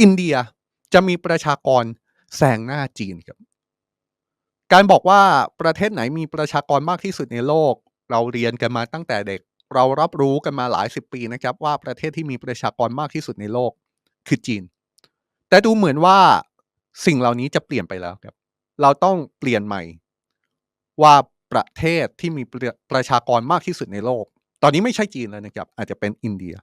อินเดียจะมีประชากรแซงหน้าจีนครับ การบอกว่าประเทศไหนมีประชากรมากที่สุดในโลก เราเรียนกันมาตั้งแต่เด็ก เรารับรู้กันมาหลายสิบปีนะครับ ว่าประเทศที่มีประชากรมากที่สุดในโลกคือจีน แต่ดูเหมือนว่าสิ่งเหล่านี้จะเปลี่ยนไปแล้วครับ เราต้องเปลี่ยนใหม่ ว่าประเทศที่มีประชากรมากที่สุดในโลก ตอนนี้ไม่ใช่จีนแล้วนะครับ อาจจะเป็นอินเดีย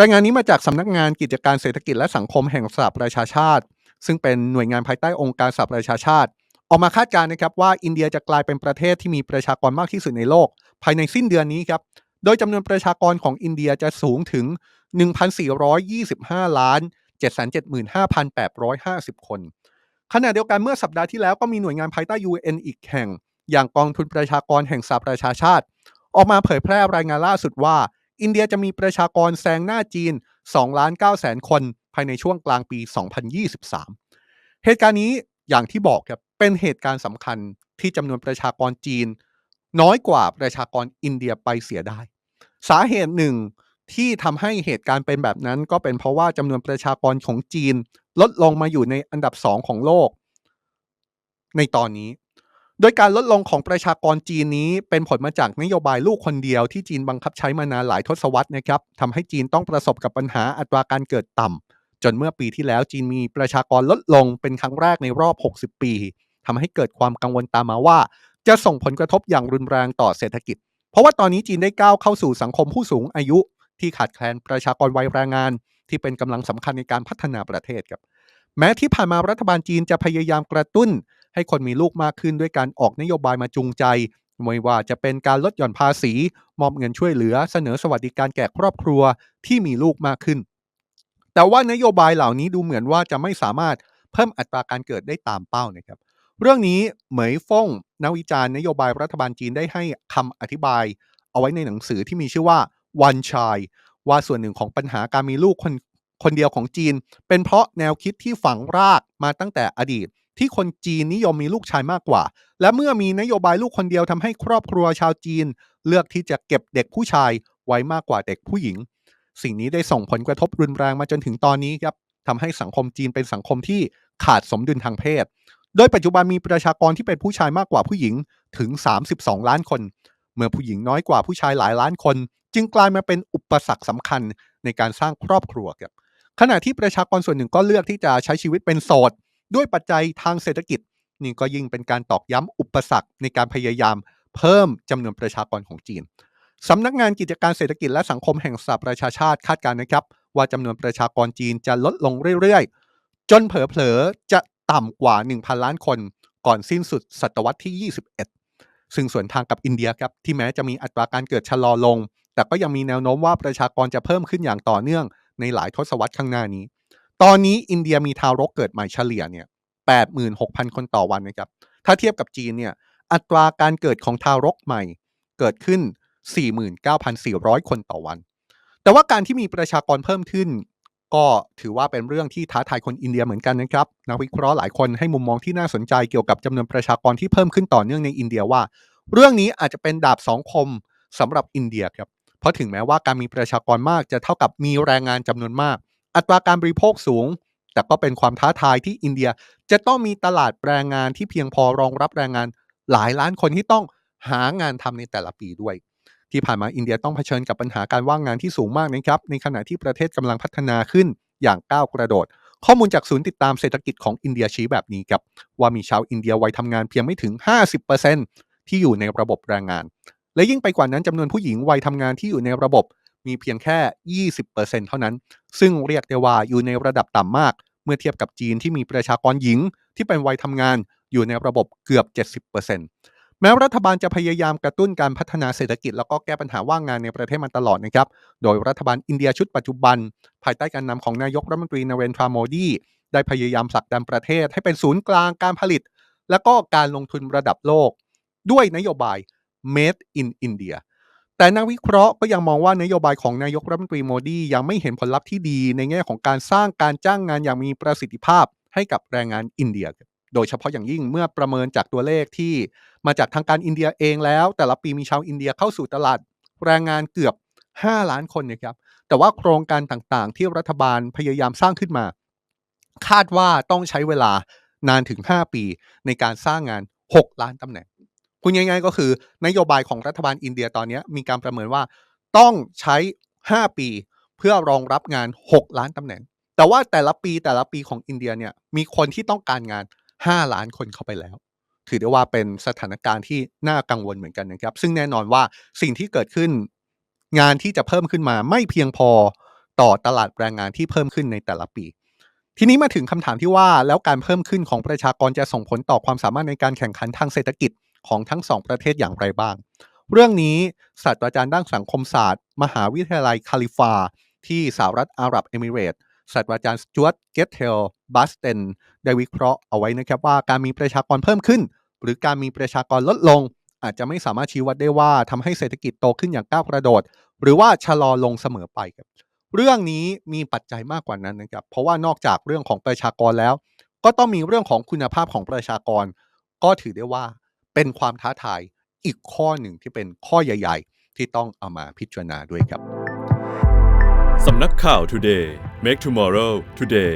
รายงานนี้มาจากสำนักงานกิจการเศรษฐกิจและสังคมแห่งสหประชาชาติ ซึ่งเป็นหน่วยงานภายใต้องค์การสหประชาชาติ ออกมาคาดการณ์นะครับว่าอินเดียจะกลายเป็นประเทศที่มีประชากรมากที่สุดในโลก ภายในสิ้นเดือนนี้ครับโดยจำนวนประชากรของอินเดียจะสูงถึง 1,425 ล้าน 775,850 คน ขณะเดียวกันเมื่อสัปดาห์ที่แล้วก็มีหน่วยงานภายใต้ UN อีกแห่ง อย่างกองทุนประชากรแห่งสหประชาชาติ ออกมาเผยแพร่รายงานล่าสุดว่า อินเดียจะมีประชากรแซงหน้าจีน2ล้าน9แสนคน ภายในช่วงกลางปี 2023 เหตุการณ์นี้อย่างที่บอกครับเป็นเหตุการณ์สำคัญที่จำนวนประชากรจีน น้อยกว่าประชากรอินเดียไปเสียได้ สาเหตุหนึ่งที่ทำให้เหตุการณ์เป็นแบบนั้น ก็เป็นเพราะว่าจำนวนประชากรของจีน ลดลงมาอยู่ในอันดับสองของโลก ในตอนนี้ โดยการลดลงของประชากรจีนนี้ เป็นผลมาจากนโยบายลูกคนเดียวที่จีนบังคับใช้มานานหลายทศวรรษนะครับทำให้จีนต้องประสบกับปัญหาอัตราการเกิดต่ำจนเมื่อปีที่แล้วจีนมีประชากรลดลงเป็นครั้งแรกในรอบ 60 ปีทำให้เกิดความกังวลตามมาว่า จะส่งผลกระทบอย่างรุนแรงต่อเศรษฐกิจ เพราะว่าตอนนี้จีนได้ก้าวเข้าสู่สังคมผู้สูงอายุ ที่ขาดแคลนประชากรวัยแรงงาน ที่เป็นกำลังสำคัญในการพัฒนาประเทศครับแม้ที่ผ่านมารัฐบาลจีนจะพยายามกระตุ้น ให้คนมีลูกมากขึ้นด้วยการออกนโยบายมาจูงใจไม่ว่าจะเป็นการลดหย่อนภาษี มอบเงินช่วยเหลือ เสนอสวัสดิการแก่ครอบครัวที่มีลูกมากขึ้น แต่ว่านโยบายเหล่านี้ดูเหมือนว่าจะไม่สามารถเพิ่มอัตราการเกิดได้ตามเป้านะครับ เรื่องนี้เหมยฟงนักวิจารณ์นโยบายรัฐบาลจีนได้ให้คำอธิบาย เอาไว้ในหนังสือที่มีชื่อว่า One Child ว่าส่วนหนึ่งของปัญหาการมีลูกคนคนเดียวของจีน เป็นเพราะแนวคิดที่ฝังรากมาตั้งแต่อดีต ที่คนจีนนิยมมีลูกชายมากกว่า และเมื่อมีนโยบายลูกคนเดียวทำให้ครอบครัวชาวจีน เลือกที่จะเก็บเด็กผู้ชายไว้มากกว่าเด็กผู้หญิง สิ่งนี้ได้ส่งผลกระทบรุนแรงมาจนถึงตอนนี้ครับทำให้สังคมจีนเป็นสังคมที่ขาดสมดุลทางเพศ โดยปัจจุบันมีประชากรที่เป็นผู้ชายมากกว่าผู้หญิงถึง 32 ล้านคน เมื่อผู้หญิงน้อยกว่าผู้ชายหลายล้านคน จึงกลายมาเป็นอุปสรรคสำคัญในการสร้างครอบครัวครับขณะที่ประชากรส่วนหนึ่งก็เลือกที่จะใช้ชีวิตเป็นโสด ด้วยปัจจัยทางเศรษฐกิจ นี่ก็ยิ่งเป็นการตอกย้ำอุปสรรคในการพยายามเพิ่มจำนวนประชากรของจีนสำนักงานกิจการเศรษฐกิจและสังคมแห่งสหประชาชาติคาดการณ์นะครับ ว่าจำนวนประชากรจีนจะลดลงเรื่อยๆ จนเผลอๆ จะต่ำกว่า 1,000 ล้านคน ก่อนสิ้นสุดศตวรรษที่ 21 ซึ่งส่วนทางกับอินเดียครับ ที่แม้จะมีอัตราการเกิดชะลอลง แต่ก็ยังมีแนวโน้มว่าประชากรจะเพิ่มขึ้นอย่างต่อเนื่องในหลายทศวรรษข้างหน้านี้ ตอนนี้อินเดียมีทารกเกิดใหม่เฉลี่ยเนี่ย86,000คนต่อวันนะครับ ถ้าเทียบกับจีนเนี่ย อัตราการเกิดของทารกใหม่เกิดขึ้น 49,400 คนต่อวัน แต่ว่าการที่มีประชากรเพิ่มขึ้น ก็ถือว่าเป็นเรื่องที่ท้าทายคนอินเดียเหมือนกันนะครับ นักวิเคราะห์หลายคนให้มุมมองที่น่าสนใจเกี่ยวกับจำนวนประชากรที่เพิ่มขึ้นต่อเนื่องในอินเดียว่า เรื่องนี้อาจจะเป็นดาบสองคมสำหรับอินเดียครับ เพราะถึงแม้ว่าการมีประชากรมากจะเท่ากับมีแรงงานจำนวนมาก อัตราการบริโภคสูง แต่ก็เป็นความท้าทายที่อินเดียจะต้องมีตลาดแรงงานที่เพียงพอรองรับแรงงานหลายล้านคนที่ต้องหางานทำในแต่ละปีด้วย ที่ผ่านมาอินเดียต้องเผชิญกับปัญหาการว่างงานที่สูงมากนะครับ ในขณะที่ประเทศกำลังพัฒนาขึ้นอย่างก้าวกระโดด ข้อมูลจากศูนย์ติดตามเศรษฐกิจของอินเดียชี้แบบนี้ครับว่ามีชาวอินเดียวัยทำงานเพียงไม่ถึง 50%ที่อยู่ในระบบแรงงาน และยิ่งไปกว่านั้นจำนวนผู้หญิงวัยทำงานที่อยู่ในระบบ มีเพียงแค่ 20%เท่านั้น ซึ่งเรียกได้ว่าอยู่ในระดับต่ำมาก เมื่อเทียบกับจีนที่มีประชากรหญิงที่เป็นวัยทำงานอยู่ในระบบเกือบ 70%แม้รัฐบาลจะพยายามกระตุ้นการพัฒนาเศรษฐกิจ แล้วก็แก้ปัญหาว่างงานในประเทศมาตลอดนะครับ โดยรัฐบาลอินเดียชุดปัจจุบัน ภายใต้การนำของนายกรัฐมนตรีนเรนทราโมดีได้พยายามผลักดันประเทศให้เป็นศูนย์กลางการผลิต และก็การลงทุนระดับโลก ด้วยนโยบาย Made in India แต่นักวิเคราะห์ก็ยังมองว่านโยบายของนายกรัฐมนตรีโมดียังไม่เห็นผลลัพธ์ที่ดีในแง่ของการสร้างการจ้างงานอย่างมีประสิทธิภาพให้กับแรงงานอินเดีย โดยเฉพาะอย่างยิ่งเมื่อประเมินจากตัวเลขที่มาจากทางการอินเดียเองแล้ว แต่ละปีมีชาวอินเดียเข้าสู่ตลาดแรงงานเกือบ 5 ล้านคนนะครับ แต่ว่าโครงการต่างๆ ที่รัฐบาลพยายามสร้างขึ้นมา คาดว่าต้องใช้เวลานานถึง 5 ปีในการสร้างงาน 6 ล้านตำแหน่ง คุณง่ายๆ ก็คือนโยบายของรัฐบาลอินเดียตอนนี้มีการประเมินว่าต้องใช้ 5 ปีเพื่อรองรับงาน 6 ล้านตำแหน่ง แต่ว่าแต่ละปีแต่ละปีของอินเดียเนี่ยมีคนที่ต้องการงาน 5 ล้านคนเข้าไปแล้ว ถือได้ว่าเป็นสถานการณ์ที่น่ากังวลเหมือนกันนะครับ ซึ่งแน่นอนว่าสิ่งที่เกิดขึ้นงานที่จะเพิ่มขึ้นมาไม่เพียงพอต่อตลาดแรงงานที่เพิ่มขึ้นในแต่ละปี ทีนี้มาถึงคำถามที่ว่าแล้วการเพิ่มขึ้นของประชากรจะส่งผลต่อความสามารถในการแข่งขันทางเศรษฐกิจ ของทั้งสองประเทศอย่างไรบ้าง เรื่องนี้ศาสตราจารย์ด้านสังคมศาสตร์ มหาวิทยาลัยคาลิฟา ที่สหรัฐอาหรับเอมิเรตส์ศาสตราจารย์สจวตเกตเทลบัสเตนได้วิเคราะห์เอาไว้นะครับว่าการมีประชากรเพิ่มขึ้น หรือการมีประชากรลดลง อาจจะไม่สามารถชี้วัดได้ว่าทำให้เศรษฐกิจโตขึ้นอย่างก้าวกระโดด หรือว่าชะลอลงเสมอไปครับเรื่องนี้มีปัจจัยมากกว่านั้นนะครับเพราะว่านอกจากเรื่องของประชากรแล้ว ก็ต้องมีเรื่องของคุณภาพของประชากร ก็ถือได้ว่า เป็นความท้าทายอีกข้อหนึ่งที่เป็นข้อใหญ่ ๆ ที่ต้องเอามาพิจารณาด้วยครับสำนักข่าว Today Make Tomorrow Today